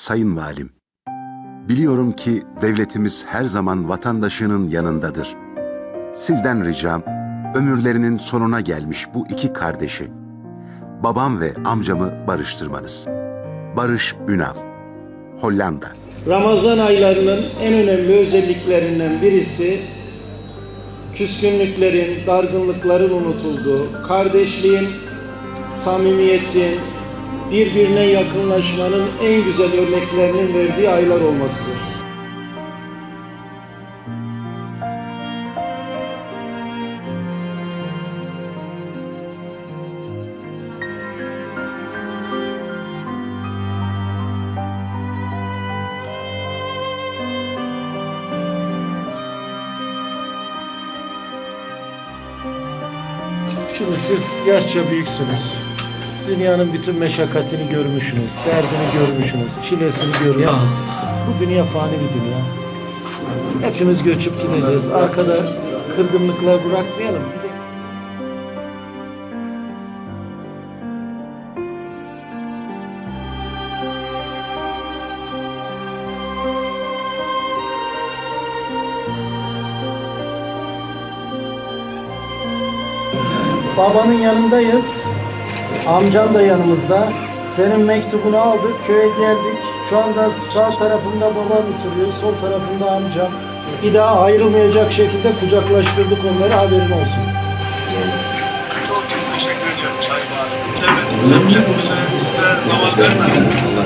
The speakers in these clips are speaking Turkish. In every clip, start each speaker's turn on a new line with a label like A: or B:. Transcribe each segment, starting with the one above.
A: Sayın Valim, biliyorum ki devletimiz her zaman vatandaşının yanındadır. Sizden ricam, ömürlerinin sonuna gelmiş bu iki kardeşi, babam ve amcamı barıştırmanız. Barış Ünal, Hollanda.
B: Ramazan aylarının en önemli özelliklerinden birisi küskünlüklerin, dargınlıkların unutulduğu, kardeşliğin, samimiyetin, birbirine yakınlaşmanın en güzel örneklerinin verdiği aylar olmasıdır.
C: Şimdi siz yaşça büyüksünüz. Dünyanın bütün meşakkatini görmüşsünüz, derdini görmüşsünüz, çilesini görmüşsünüz. Bu dünya fani bir dünya. Hepimiz göçüp gideceğiz. Arkada kırgınlıklar bırakmayalım.
B: Babanın yanındayız. Amcan da yanımızda. Senin mektubunu aldık, köye geldik. Şu anda sağ tarafında baban oturuyor, sol tarafında amcam. Bir daha ayrılmayacak şekilde kucaklaştırdık onları, haberin olsun.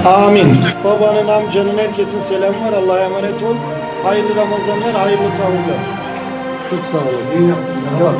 B: Amin. Babanın, amcanın, herkesin selamı var. Allah'a emanet ol. Hayırlı Ramazanlar, hayırlı sahurlar. Çok sağ olun. Yok, yok.